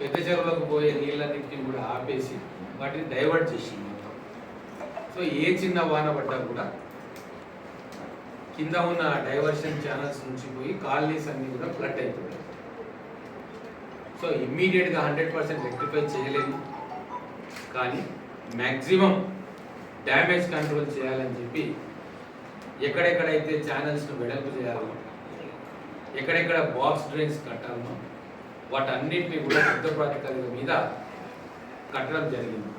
పెద్ద చెరువులకు పోయే నీళ్ళన్నింటినీ కూడా ఆపేసి వాటిని డైవర్ట్ చేసింది మొత్తం. సో ఏ చిన్న వాన పడ్డా కూడా కింద ఉన్న డైవర్షన్ ఛానల్స్ నుంచి పోయి కాలనీస్ అన్ని కూడా ఫ్లడ్ అయిపోయాయి. సో ఇమ్మీడియట్గా హండ్రెడ్ పర్సెంట్ రెక్టిఫై చేయలేదు. కానీ మ్యాక్సిమం డ్యామేజ్ కంట్రోల్ చేయాలని చెప్పి ఎక్కడెక్కడైతే ఛానల్స్ను వెడల్పు చేయాలో ఎక్కడెక్కడ బాక్స్ డ్రైన్స్ కట్టాలనో వాటన్నిటిని కూడా యుద్ధ ప్రాతిపదిక మీద కట్టడం జరిగింది.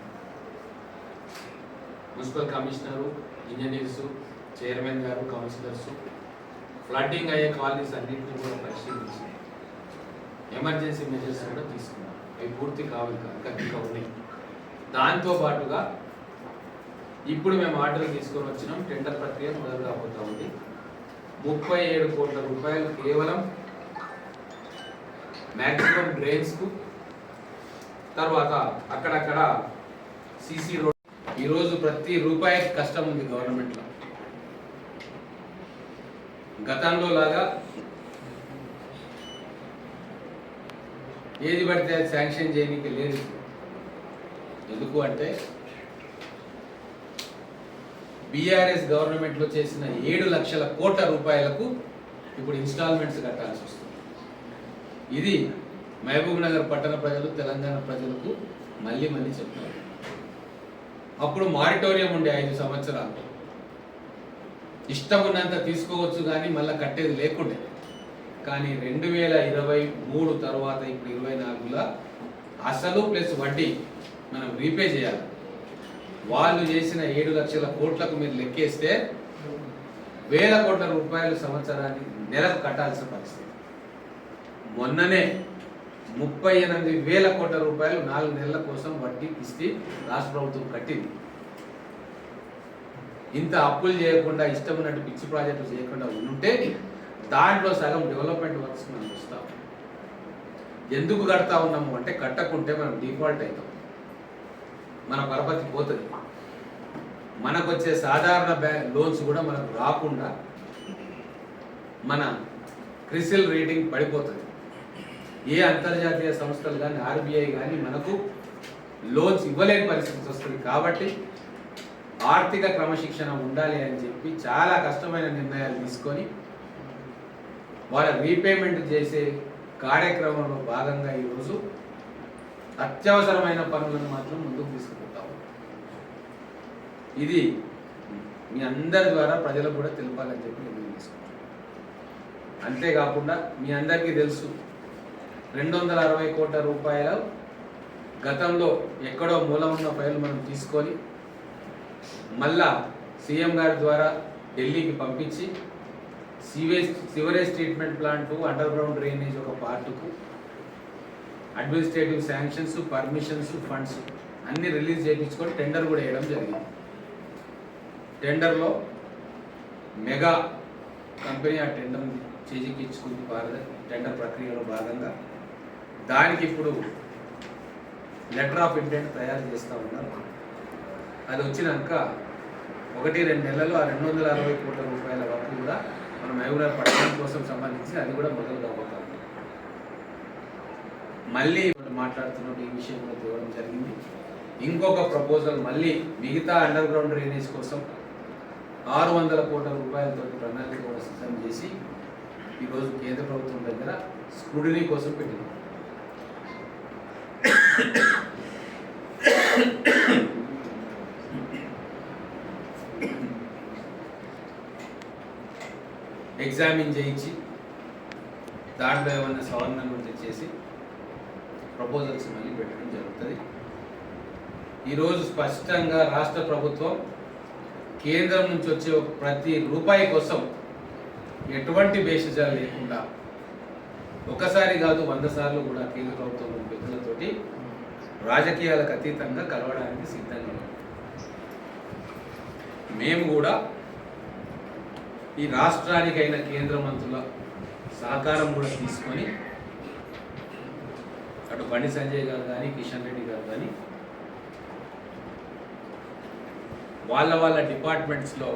మున్సిపల్ కమిషనరు ఇంజనీర్సు చైర్మన్ గారు కౌన్సిలర్సు ఫ్లడ్డింగ్ అయ్యే కాలనీస్ అన్నింటినీ కూడా పరిశీలించి ఎమర్జెన్సీ మెజర్స్ కూడా తీసుకున్నారు. అవి పూర్తి కావాలి ఇంకా ఉన్నాయి. దాంతో పాటుగా ఇప్పుడు మేము ఆర్డర్ తీసుకొని వచ్చినాం. టెండర్ ప్రక్రియ మొదలు కాబోతా ఉంది. ముప్పై ఏడు కోట్ల రూపాయలు కేవలం మ్యాక్సిమం డ్రైన్స్కు తర్వాత అక్కడక్కడ సీసీ రోడ్. ఈరోజు ప్రతి రూపాయికి కష్టం ఉంది గవర్నమెంట్లో గతంలో లాగా ఏది పడితే అది శాంక్షన్ చేయడానికి లేదు. ఎందుకు అంటే బీఆర్ఎస్ గవర్నమెంట్లో చేసిన ఏడు లక్షల కోట్ల రూపాయలకు ఇప్పుడు ఇన్స్టాల్మెంట్స్ కట్టాల్సి వస్తుంది. ఇది మహబూబ్ నగర్ పట్టణ ప్రజలు తెలంగాణ ప్రజలకు మళ్ళీ మళ్ళీ చెప్తారు అప్పుడు మారిటోరియం ఉండే ఐదు సంవత్సరాలు. ఇష్టం ఉన్నంత తీసుకోవచ్చు కానీ మళ్ళీ కట్టేది లేకుండే. కానీ రెండు వేల ఇరవై మూడు తర్వాత ఇప్పుడు ఇరవై నాలుగులో అసలు ప్లస్ వడ్డీ మనం రీపే చేయాలి. వాళ్ళు చేసిన ఏడు లక్షల కోట్లకు మీరు లెక్కేస్తే వేల కోట్ల రూపాయలు సంవత్సరానికి నెలకు కట్టాల్సిన పరిస్థితి. మొన్ననే ముప్పై ఎనిమిది వేల కోట్ల రూపాయలు నాలుగు నెలల కోసం వడ్డీ ఇస్తే రాష్ట్ర ప్రభుత్వం కట్టింది. ఇంత అప్పులు చేయకుండా ఇష్టం ఉన్నట్టు పిచ్చి ప్రాజెక్టులు చేయకుండా ఉంటే దాంట్లో సగం డెవలప్మెంట్ వర్క్స్ మనం ఇస్తాం ఎందుకు కడతా ఉన్నాము అంటే కట్టకుంటే మనం డిఫాల్ట్ అవుతాం. మన పరపతి పోతుంది. మనకు వచ్చే సాధారణ బ్యాంక్ లోన్స్ కూడా మనకు రాకుండా మన క్రిసిల్ రేటింగ్ పడిపోతుంది. ఏ అంతర్జాతీయ సంస్థలు కానీ ఆర్బీఐ కానీ మనకు లోన్స్ ఇవ్వలేని పరిస్థితి వస్తుంది కాబట్టి ఆర్థిక క్రమశిక్షణ ఉండాలి అని చెప్పి చాలా కష్టమైన నిర్ణయాలు తీసుకొని వాళ్ళ రీపేమెంట్ చేసే కార్యక్రమంలో భాగంగా ఈరోజు అత్యవసరమైన పనులను మాత్రం ముందుకు తీసుకుపోతాము ఇది మీ అందరి ద్వారా ప్రజలకు కూడా తెలపాలని చెప్పి నిర్ణయం తీసుకున్నాం అంతేకాకుండా మీ అందరికీ తెలుసు రెండు వందల అరవై కోట్ల రూపాయలు గతంలో ఎక్కడో మూల ఉన్న ఫైల్ మనం తీసుకొని మళ్ళా సీఎం గారి ద్వారా ఢిల్లీకి పంపించి sewage sewerage treatment plant underground drainage ఒక పార్టుకు అడ్మినిస్ట్రేటివ్ శాంక్షన్స్ పర్మిషన్స్ ఫండ్స్ అన్నీ రిలీజ్ చేయించుకొని టెండర్ కూడా వేయడం జరిగింది. టెండర్లో మెగా కంపెనీ ఆ టెండర్ చేజిక్కించుకుంది భారత టెండర్ ప్రక్రియలో భాగంగా దానికి ఇప్పుడు లెటర్ ఆఫ్ ఇంటెంట్ తయారు చేస్తూ ఉన్నారు. అది వచ్చినాక ఒకటి రెండు నెలల్లో ఆ రెండు వందల అరవై కోట్ల రూపాయల వరకు కూడా మనం మహబూబ్నగర్ పట్టణం కోసం సంబంధించి అది కూడా మొదలు కాబోతా మళ్ళీ మాట్లాడుతున్నప్పుడు ఈ విషయం కూడా తేవడం జరిగింది. ఇంకొక ప్రపోజల్ మళ్ళీ మిగతా అండర్ గ్రౌండ్ డ్రైనేజ్ కోసం ఆరు వందల కోట్ల రూపాయలతో ప్రణాళిక కూడా సిద్ధం చేసి ఈరోజు కేంద్ర ప్రభుత్వం దగ్గర స్క్రూడినీ కోసం పెట్టింది ఎగ్జామిన్ చేయించి దాంట్లో ఏమైనా సవరణలు ఉంటే చేసి ప్రపోజల్స్ మళ్ళీ పెట్టడం జరుగుతుంది. ఈరోజు స్పష్టంగా రాష్ట్ర ప్రభుత్వం కేంద్రం నుంచి వచ్చే ప్రతి రూపాయి కోసం ఎటువంటి భేషజాలు లేకుండా ఒకసారి కాదు వంద సార్లు కూడా కేంద్ర ప్రభుత్వం పెద్దలతోటి రాజకీయాలకు అతీతంగా కలవడానికి సిద్ధంగా ఉన్నాం. మేము కూడా ఈ రాష్ట్రానికైన కేంద్ర మంత్రుల సహకారం కూడా తీసుకొని అటు బండి సంజయ్ గారు కానీ కిషన్ రెడ్డి గారు కానీ వాళ్ళ వాళ్ళ డిపార్ట్మెంట్స్లో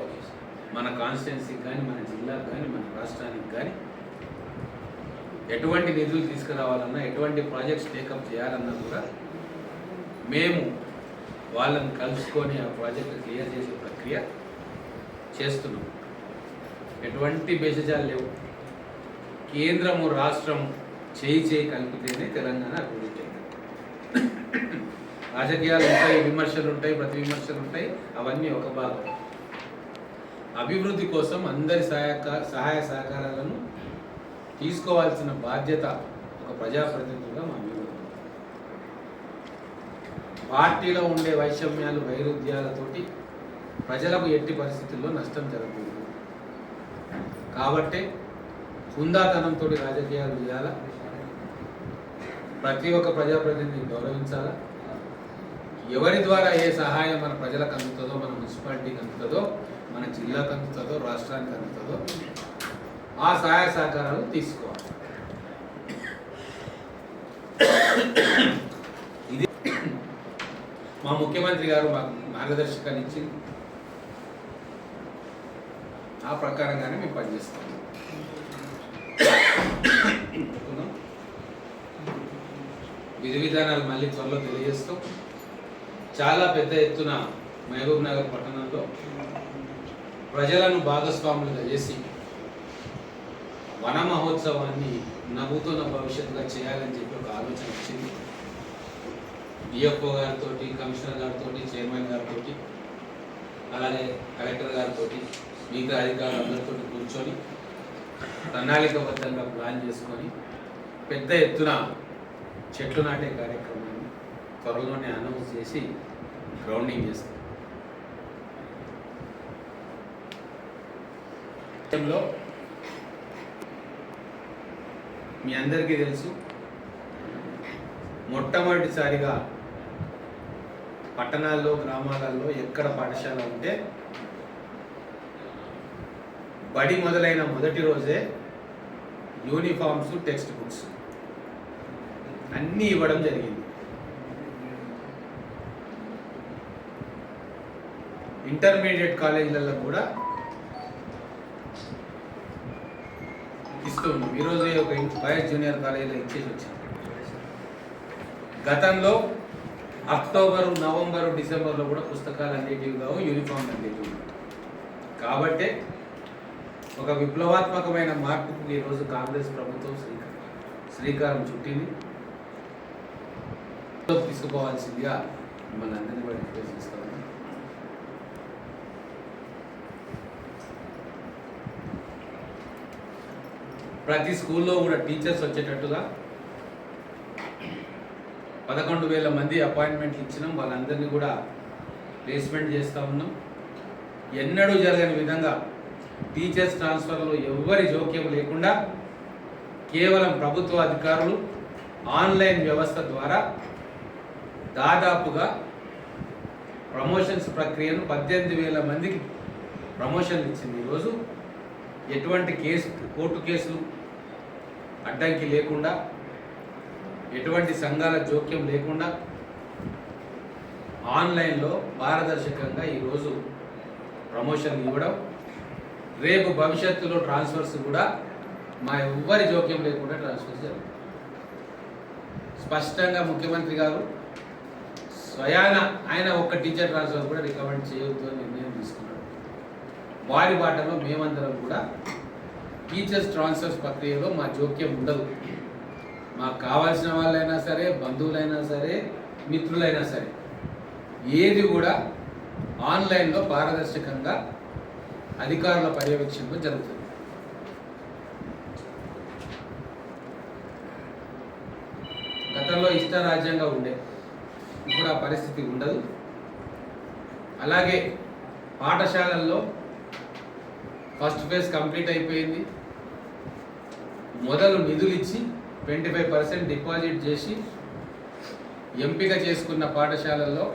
మన కాన్స్టిట్యున్సీకి కానీ మన జిల్లాకు కానీ మన రాష్ట్రానికి కానీ ఎటువంటి నిధులు తీసుకురావాలన్నా ఎటువంటి ప్రాజెక్ట్స్ టేకప్ చేయాలన్నా కూడా మేము వాళ్ళని కలుసుకొని ఆ ప్రాజెక్ట్ క్లియర్ చేసే ప్రక్రియ చేస్తున్నాం. ఎటువంటి బేసజాలు లేవు. కేంద్రము రాష్ట్రం చేయి చేయి కలిపితేనే తెలంగాణ అభివృద్ధి రాజకీయాలు ఉంటాయి విమర్శలు ఉంటాయి ప్రతి విమర్శలు ఉంటాయి అవన్నీ ఒక భాగం. అభివృద్ధి కోసం అందరి సహాయక సహాయ సహకారాలను తీసుకోవాల్సిన బాధ్యత ఒక ప్రజాప్రతినిధులుగా మా పార్టీలో ఉండే వైషమ్యాలు వైరుధ్యాలతోటి ప్రజలకు ఎట్టి పరిస్థితుల్లో నష్టం జరగకూడదు. కాబట్టి హుందాతనంతో రాజకీయాలు చేయాలా? ప్రతి ఒక్క ప్రజాప్రతినిధిని గౌరవించాలా? ఎవరి ద్వారా ఏ సహాయం మన ప్రజలకు అందుతుందో మన మున్సిపాలిటీకి అందుతుందో మన జిల్లాకు అందుతుందో రాష్ట్రానికి అందుతుందో ఆ సహాయ సహకారాలు తీసుకోవాలి. మా ముఖ్యమంత్రి గారు మాకు మార్గదర్శకాన్ని ఇచ్చింది ఆ ప్రకారంగానే మేము పనిచేస్తాం. విధి విధానాలు మళ్ళీ త్వరలో తెలియజేస్తాం చాలా పెద్ద ఎత్తున మహబూబ్ నగర్ పట్టణంలో ప్రజలను భాగస్వాములుగా చేసి వన మహోత్సవాన్ని నవ్వుతున్న భవిష్యత్తుగా చేయాలని చెప్పి ఒక ఆలోచన వచ్చింది. డిఎఫ్ఓ గారితో కమిషనర్ గారితో చైర్మన్ గారితో అలాగే కలెక్టర్ గారితో మిగతా అధికారులు అందరితో కూర్చొని ప్రణాళికబద్ధంగా ప్లాన్ చేసుకొని పెద్ద ఎత్తున చెట్లు నాటే కార్యక్రమాన్ని త్వరలోనే అనౌన్స్ చేసి గ్రౌండింగ్ చేస్తాం. మీ అందరికీ తెలుసు మొట్టమొదటిసారిగా పట్టణాల్లో గ్రామాలలో ఎక్కడ పాఠశాల ఉంటే బడి మొదలైన మొదటి రోజే యూనిఫామ్స్ టెక్స్ట్ బుక్స్ అన్నీ ఇవ్వడం జరిగింది. ఇంటర్మీడియట్ కాలేజీలలో కూడా ఇస్తూ ఉన్నాం. ఈరోజు ఒక బాయ్స్ జూనియర్ కాలేజీలో ఇచ్చేసి వచ్చాం. గతంలో అక్టోబరు నవంబరు డిసెంబర్లో కూడా పుస్తకాలు అందేటివి కావు యూనిఫామ్ అందేటివి కాబట్టే ఒక విప్లవాత్మకమైన మార్పుకు ఈరోజు కాంగ్రెస్ ప్రభుత్వం శ్రీకారం శ్రీకారం చుట్టింది. తీసుకోవాల్సిందిగా మిమ్మల్ని అందరినీ కూడా రిక్వెస్ట్ చేస్తాను ప్రతి స్కూల్లో కూడా టీచర్స్ వచ్చేటట్టుగా పదకొండు వేల మంది అపాయింట్మెంట్లు ఇచ్చినాం. వాళ్ళందరినీ కూడా ప్లేస్మెంట్ చేస్తూ ఉన్నాం. ఎన్నడూ జరగని విధంగా టీచర్స్ ట్రాన్స్ఫర్లో ఎవ్వరి జోక్యం లేకుండా కేవలం ప్రభుత్వ అధికారులు ఆన్లైన్ వ్యవస్థ ద్వారా దాదాపుగా ప్రమోషన్స్ ప్రక్రియను పద్దెనిమిది వేల మందికి ప్రమోషన్లు ఇచ్చింది ఈరోజు. ఎటువంటి కేసు కోర్టు కేసులు అడ్డంకి లేకుండా ఎటువంటి సంఘాల జోక్యం లేకుండా ఆన్లైన్లో పారదర్శకంగా ఈరోజు ప్రమోషన్ ఇవ్వడం రేపు భవిష్యత్తులో ట్రాన్స్ఫర్స్ కూడా మా ఎవ్వరి జోక్యం లేకుండా ట్రాన్స్ఫర్స్ జరుగుతుంది స్పష్టంగా ముఖ్యమంత్రి గారు స్వయాన ఆయన ఒక్క టీచర్ ట్రాన్స్ఫర్ కూడా రికమెండ్ చేయొద్దు అని నిర్ణయం తీసుకున్నాడు వారి బాటలో మేమందరం కూడా టీచర్స్ ట్రాన్స్ఫర్స్ ప్రక్రియలో మా జోక్యం ఉండదు. మాకు కావాల్సిన వాళ్ళైనా సరే బంధువులైనా సరే మిత్రులైనా సరే ఏది కూడా ఆన్లైన్లో పారదర్శకంగా అధికారుల పర్యవేక్షణలో జరుగుతుంది. గతంలో ఇష్టారాజ్యంగా ఉండే ఇప్పుడు ఆ పరిస్థితి ఉండదు. అలాగే పాఠశాలల్లో ఫస్ట్ ఫేజ్ కంప్లీట్ అయిపోయింది. మొదలు నిధులు ఇచ్చి ట్వంటీ ఫైవ్ పర్సెంట్ డిపాజిట్ చేసి ఎంపిక చేసుకున్న పాఠశాలల్లో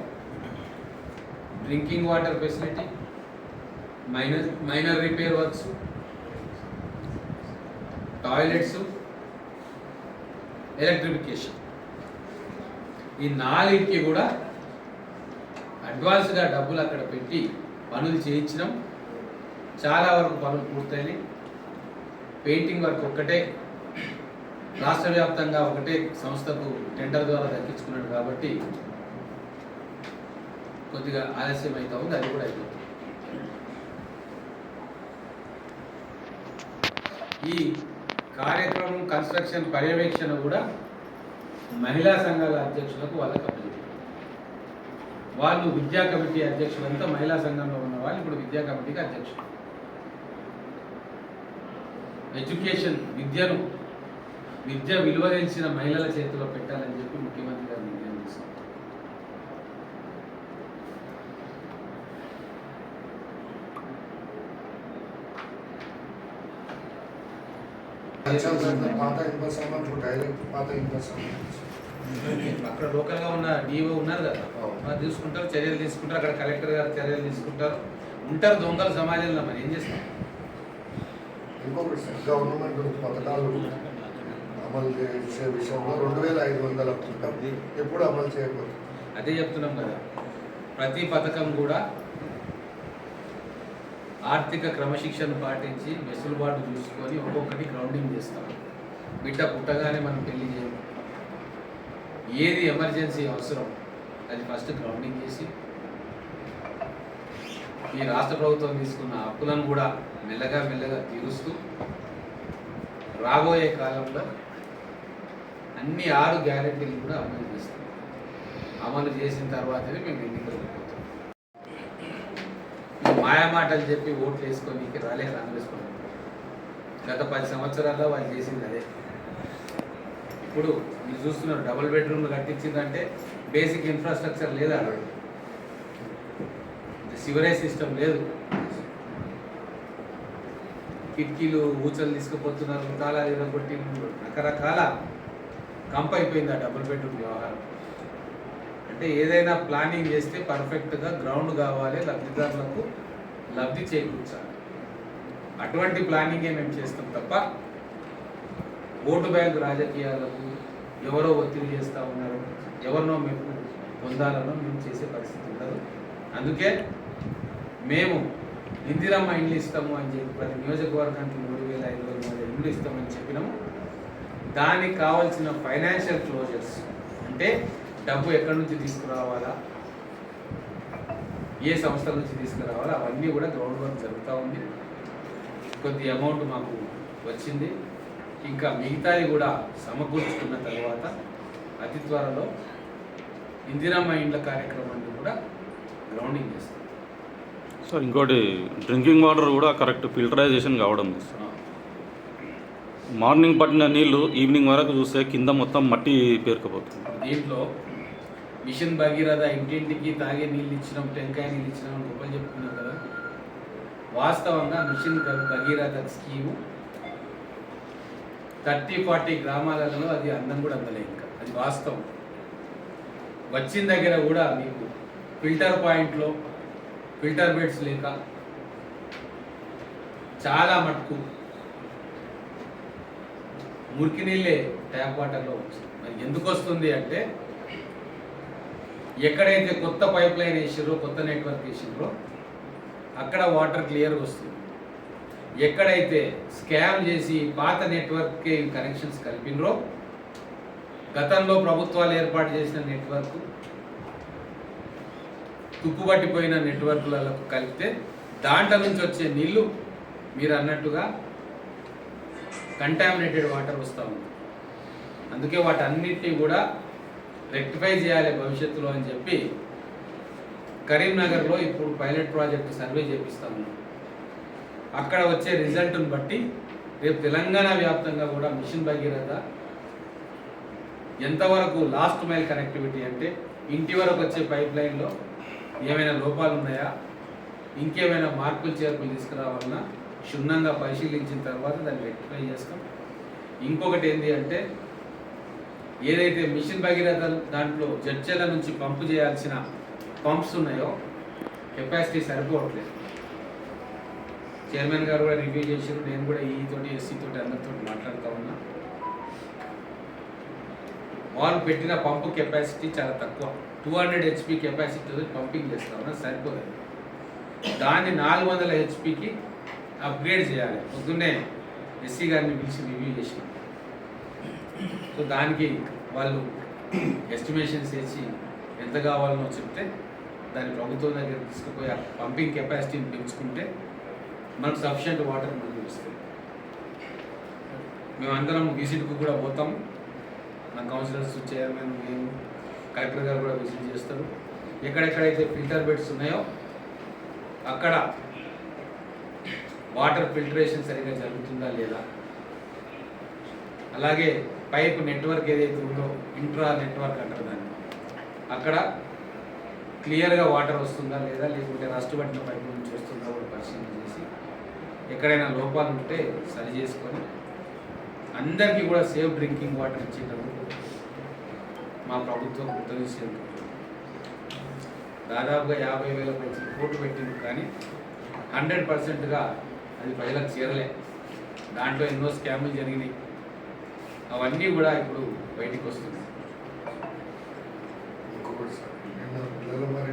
drinking water facility minor minor repair works toilets electrification. ఈ నాలుగిటికి కూడా అడ్వాన్స్గా డబ్బులు అక్కడ పెట్టి పనులు చేయించడం చాలా వరకు పనులు పూర్తయినాయి. పెయింటింగ్ వర్క్ ఒక్కటే రాష్ట్ర వ్యాప్తంగా ఒకటే సంస్థకు టెండర్ ద్వారా దక్కించుకున్నాడు కాబట్టి కొద్దిగా ఆలస్యం అవుతా ఉంది అది కూడా అయిపోతుంది. ఈ కార్యక్రమం కన్స్ట్రక్షన్ పర్యవేక్షణ కూడా మహిళా సంఘాల అధ్యక్షులకు వాళ్ళకి అప్పచెప్పారు వాళ్ళు విద్యా కమిటీ అధ్యక్షులంతా మహిళా సంఘంలో ఉన్న వాళ్ళు ఇప్పుడు విద్యా కమిటీకి అధ్యక్షులు. ఎడ్యుకేషన్ విద్యను విద్య విలువ తెలిసిన మహిళల చేతిలో పెట్టాలని చెప్పి ముఖ్యమంత్రి గారు నిర్ణయం తీసుకున్నారు అక్కడ లోకల్గా ఉన్న డిఓ ఉన్నారు కదా. తీసుకుంటారు చర్యలు తీసుకుంటారు అక్కడ కలెక్టర్ గారు చర్యలు తీసుకుంటారు. ఉంటారు దొంగలు సమాజంలో మరి ఏం చేస్తాం ఇంకొకటి గవర్నమెంట్ పథకాలు అమలు చేసే విషయంలో రెండు వేల ఐదు వందల పథకం ఎప్పుడు అమలు చేయకూడదు. అదే చెప్తున్నాం కదా. ప్రతి పథకం కూడా ఆర్థిక క్రమశిక్షణ పాటించి వెసులుబాటు చూసుకొని ఒక్కొక్కటి గ్రౌండింగ్ చేస్తాం. బిడ్డ పుట్టగానే మనం పెళ్ళి చేయం. ఏది ఎమర్జెన్సీ అవసరం అది ఫస్ట్ గ్రౌండింగ్ చేసి ఈ రాష్ట్ర ప్రభుత్వం తీసుకున్న అప్పులను కూడా మెల్లగా మెల్లగా తీరుస్తూ రాబోయే కాలంలో అన్ని ఆరు గ్యారెంటీలు కూడా అమలు చేస్తాం. అమలు చేసిన తర్వాతనే మేము ఎన్నికలు పోతాం మాయమాటలు చెప్పి ఓట్లు వేసుకొని రాలే కాంగ్రెస్ పార్టీ గత పది సంవత్సరాల్లో వాళ్ళు చేసింది అదే. ఇప్పుడు మీరు చూస్తున్నారు డబుల్ బెడ్రూమ్లు కట్టించిందంటే బేసిక్ ఇన్ఫ్రాస్ట్రక్చర్ లేదా సివరేజ్ సిస్టమ్ లేదు. కిటికీలు ఊచలు తీసుకుపోతున్నారు తాళాలు ఇరగొట్టి రకరకాల కంప్ అయిపోయింది ఆ డబుల్ బెడ్రూమ్ వ్యవహారం. అంటే ఏదైనా ప్లానింగ్ చేస్తే పర్ఫెక్ట్గా గ్రౌండ్ కావాలి లబ్ధిదారులకు లబ్ధి చేకూర్చాలి. అటువంటి ప్లానింగే మేము చేస్తాం తప్ప ఓటు బ్యాంక్ రాజకీయాలకు ఎవరో ఒత్తిడి చేస్తూ ఉన్నారు ఎవరినో మేము పొందాలనో మేము చేసే పరిస్థితి ఉండదు. అందుకే మేము ఇందిరమ్మ ఇండ్లు ఇస్తాము అని చెప్పి ప్రతి నియోజకవర్గానికి మూడు వేల ఐదు వందల ఇండ్లు ఇస్తామని చెప్పినాము. దానికి కావాల్సిన ఫైనాన్షియల్ క్లోజర్స్ అంటే డబ్బు ఎక్కడి నుంచి తీసుకురావాలా ఏ సంస్థల నుంచి తీసుకురావాలా అవన్నీ కూడా గ్రౌండ్ వర్క్ జరుగుతూ ఉంది. కొద్ది అమౌంట్ మాకు వచ్చింది. ఇంకా మిగతాది కూడా సమకూర్చుకున్న తర్వాత అతి త్వరలో ఇందిరమ్మ ఇండ్ల కార్యక్రమాన్ని కూడా గ్రౌండింగ్ చేస్తాం. సార్ ఇంకోటి డ్రింకింగ్ వాటర్ కూడా కరెక్ట్ ఫిల్టరైజేషన్ కావడం మార్నింగ్ పట్టిన నీళ్ళు ఈవినింగ్ వరకు చూస్తే కింద మొత్తం మట్టి పేరుకుపోతుంది. దీంట్లో మిషన్ భగీరథ ఇంటింటికి తాగే నీళ్ళు ఇచ్చినాం టెంకాయ నీళ్ళు ఇచ్చినాం గొప్పలు చెప్పుకున్నాం కదా. వాస్తవంగా mission Bhagiratha scheme thirty forty గ్రామాలలో అది అందం కూడా అందలే ఇంకా. అది వాస్తవం. వచ్చిన దగ్గర కూడా మీకు ఫిల్టర్ పాయింట్లో ఫిల్టర్ బెడ్స్ లేక చాలా మటుకు మురికి నీళ్ళే ట్యాప్ వాటర్లో మరి ఎందుకు వస్తుంది అంటే ఎక్కడైతే కొత్త పైప్ లైన్ వేసిర్రో కొత్త నెట్వర్క్ వేసిర్రో అక్కడ వాటర్ క్లియర్గా వస్తుంది. ఎక్కడైతే స్కామ్ చేసి పాత నెట్వర్క్కి కనెక్షన్స్ కలిపినరో గతంలో ప్రభుత్వాలు ఏర్పాటు చేసిన నెట్వర్క్ తుప్పుపట్టిపోయిన నెట్వర్క్లలో కలిపితే దాంట్లో నుంచి వచ్చే నీళ్ళు మీరు అన్నట్టుగా కంటామినేటెడ్ వాటర్ వస్తూ ఉంది. అందుకే వాటన్నిటిని కూడా రెక్టిఫై చేయాలి భవిష్యత్తులో అని చెప్పి కరీంనగర్లో ఇప్పుడు పైలట్ ప్రాజెక్ట్ సర్వే చేపిస్తా ఉన్నాం. అక్కడ వచ్చే రిజల్ట్ని బట్టి రేపు తెలంగాణ వ్యాప్తంగా కూడా మిషన్ భగీరథ ఎంతవరకు లాస్ట్ మైల్ కనెక్టివిటీ అంటే ఇంటి వరకు వచ్చే పైప్ లైన్లో ఏమైనా లోపాలు ఉన్నాయా ఇంకేమైనా మార్పులు చేర్పులు తీసుకురావాలన్నా క్షుణ్ణంగా పరిశీలించిన తర్వాత దాన్ని రెక్టిఫై చేస్తాం. ఇంకొకటి ఏంటి అంటే ఏదైతే మిషన్ భగీరథ దాంట్లో జడ్చెల నుంచి పంపు చేయాల్సిన పంప్స్ ఉన్నాయో కెపాసిటీ సరిపోవట్లేదు. చైర్మన్ గారు కూడా రివ్యూ చేశారు. నేను కూడా ఈతోటి తోటి అందరితో మాట్లాడుతూ ఉన్నా. వాళ్ళు పెట్టిన పంపు కెపాసిటీ చాలా తక్కువ. Two hundred HP capacity pumping చేస్తా ఉన్నా సరిపోదు దాన్ని నాలుగు వందల హెచ్పికి అప్గ్రేడ్ చేయాలి. పొద్దున్నే ఎస్సీ గారిని పిలిచి రివ్యూ చేసి సో దానికి వాళ్ళు ఎస్టిమేషన్స్ వేసి ఎంత కావాలనో చెప్తే దాని ప్రభుత్వం దగ్గర తీసుకుపోయి ఆ పంపింగ్ కెపాసిటీని పెంచుకుంటే మనకు సఫిషియంట్ వాటర్ మనకు వస్తుంది మేమందరం విజిట్కు కూడా పోతాం. మన కౌన్సిలర్స్ చైర్మన్ మేము కలెక్టర్ గారు కూడా విజిట్ చేస్తారు. ఎక్కడెక్కడైతే ఫిల్టర్ బెడ్స్ ఉన్నాయో అక్కడ వాటర్ ఫిల్టరేషన్ సరిగా జరుగుతుందా లేదా? అలాగే పైప్ నెట్వర్క్ ఏదైతే ఉందో ఇంట్రా నెట్వర్క్ అంటారు దాన్ని. అక్కడ క్లియర్గా వాటర్ వస్తుందా లేదా? లేకుంటే రస్ట్ పట్టిన పైపు నుంచి వస్తుందా కూడా పరిశీలన చేసి ఎక్కడైనా లోపాలు ఉంటే సరి చేసుకొని అందరికీ కూడా సేఫ్ డ్రింకింగ్ వాటర్ ఇచ్చేటప్పుడు మా ప్రభుత్వం కృతజ్ఞత దాదాపుగా యాభై వేల కోట్లు పెట్టింది కానీ హండ్రెడ్ పర్సెంట్గా అది ప్రజలకు చేరలే. దాంట్లో ఎన్నో స్కాములు జరిగినాయి. అవన్నీ కూడా ఇప్పుడు బయటికి వస్తుంది ఇంకొకటి సార్ నిన్న మరి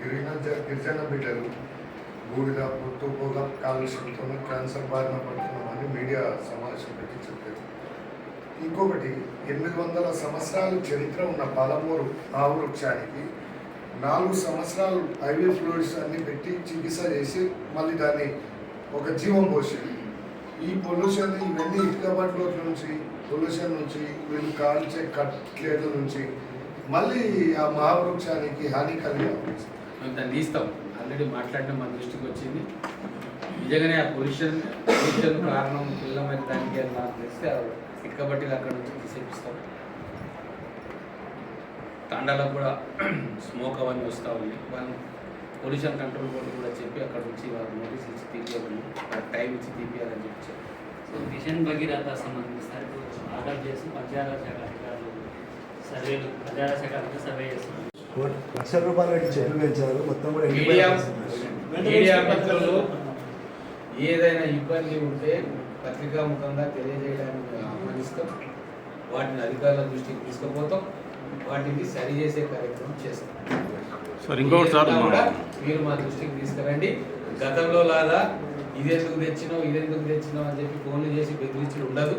గిరిజన గిరిజన బిడ్డలు బూడిద పొత్తు పొగ కాలుష్యంతో క్యాన్సర్ బారిన పడుతున్నామని మీడియా సమావేశం పెట్టి చెప్పారు. ఇంకొకటి ఎనిమిది వందల సంవత్సరాలు చరిత్ర ఉన్న పాలమూరు ఆవు వృక్షానికి నాలుగు సంవత్సరాలు ఐవీ ఫ్లూయిడ్స్ అన్ని పెట్టి చికిత్స చేసి మళ్ళీ దాన్ని ఒక జీవం పోసింది ఈ పొల్యూషన్ ఇవన్నీ ఇటుక బట్టల నుంచి పొల్యూషన్ నుంచి వీళ్ళు కాల్చే కట్లేదు నుంచి మళ్ళీ ఆ మహావృక్షానికి హాని కలిగే మేము దాన్ని ఇస్తాం ఆల్రెడీ మాట్లాడడం మా దృష్టికి వచ్చింది. నిజంగానే ఆ పొల్యూషన్ పొల్యూషన్ కారణం పిల్లమైన దానికి అని నాకు తెలిస్తే ఇటుకబట్టి అక్కడ నుంచి తీసేపిస్తాం. తాండాలకు కూడా స్మోక్ అవన్నీ వస్తూ ఉన్నాయి. వాళ్ళు పొల్యూషన్ కంట్రోల్ బోర్డు కూడా చెప్పి అక్కడ నుంచి వాళ్ళు నోటీస్ ఇచ్చి తీపియాలని టైం ఇచ్చి తీపియాలని చెప్పి చెప్పారు. సో మిషన్ భగీరథ సంబంధించి ఆర్డర్ చేసి పంచాయతీ శాఖ అధికారులు సర్వేలు పంచాయతీ శాఖ అధికారులు సర్వే చేస్తున్నారు. కోటి లక్షల రూపాయలు పెట్టి చెట్లు పెంచారు. మొత్తం కూడా మీడియా ఎండిపోయింది. మీడియా మిత్రులు ఏదైనా ఇబ్బంది ఉంటే పత్రికా ముఖంగా తెలియజేయడానికి ఆహ్వానిస్తాం. వాటిని అధికారుల దృష్టికి తీసుకుపోతాం. వాటిని సరి చేసే కార్యక్రమం చేస్తాం. సార్ ఇంకొకటి సార్ మీరు మా దృష్టికి తీసుకురండి. గతంలో లాగా ఇది ఎందుకు తెచ్చినావు ఇది ఎందుకు తెచ్చినావు అని చెప్పి ఫోన్లు చేసి బెదిరించి ఉండదు.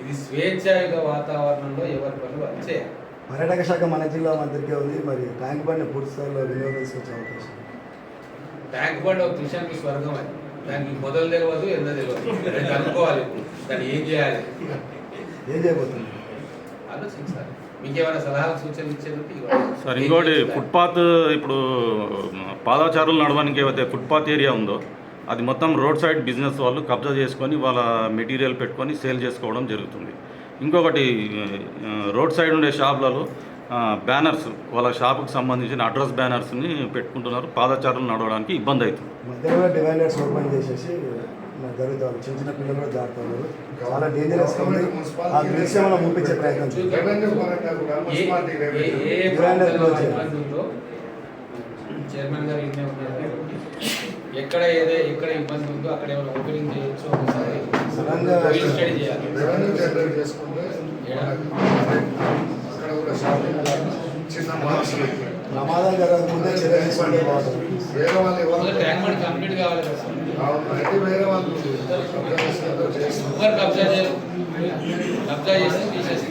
ఇది స్వేచ్ఛాయుత వాతావరణంలో ఎవరి పనులు అది చేయాలి. పర్యాటక శాఖ మన జిల్లా మధ్యకే ఉంది మరి ట్యాంక్ బండి పూర్తి స్థాయిలో వినియోగం తీసుకొచ్చే అవకాశం. ట్యాంక్ బండ్ ఒక కిషన్కి స్వర్గం అది. దానికి మొదలు తెలియదు ఎంత తెలియదు. అది కనుక్కోవాలి దాన్ని ఏం చేయాలి? ఏం చేయబోతుంది ఆలోచించాలి. సార్ ఇంకోటి? ఫుట్పాత్ ఇప్పుడు పాదాచారులు నడవడానికి ఏవైతే ఫుట్పాత్ ఏరియా ఉందో అది మొత్తం రోడ్ సైడ్ బిజినెస్ వాళ్ళు కబ్జా చేసుకొని వాళ్ళ మెటీరియల్ పెట్టుకొని సేల్ చేసుకోవడం జరుగుతుంది. ఇంకొకటి రోడ్ సైడ్ ఉండే షాపులలో బ్యానర్స్ వాళ్ళ షాపుకి సంబంధించిన అడ్రస్ బ్యానర్స్ని పెట్టుకుంటున్నారు. పాదచారులు నడవడానికి ఇబ్బంది అవుతుంది. మధ్యలో కూడా డివైడర్స్ ఓపెన్ చేసేసి చిన్న చిన్న పిల్లలు చాలా డేంజరస్ ఉంది. ఆ దృశ్యం మనం చూపించే ప్రయత్నం చైర్మన్ గారు ఇన్నే ఉన్నారు. ఎక్కడ ఏదే ఎక్కడ ఇబ్బంది ఉందో అక్కడ ఏమైనా ఓపెనింగ్ చేయొచ్చు ఒకసారి. స్టడీ చేయాలి. రెవెన్యూ జనరేట్ చేసుకుంటే అక్కడ కూడా షాపింగ్ చిన్న మార్క్స్ ప్రమాదం జరగకముందే చర్య తీసుకుంటే బాగుంటుంది వేరే వాళ్ళు ఎవరు ట్యాంక్ బండ్ కంప్లీట్ కావాలి కదా అవును వేరే వాళ్ళు కబ్జా కబ్జా చేసి తీసేసి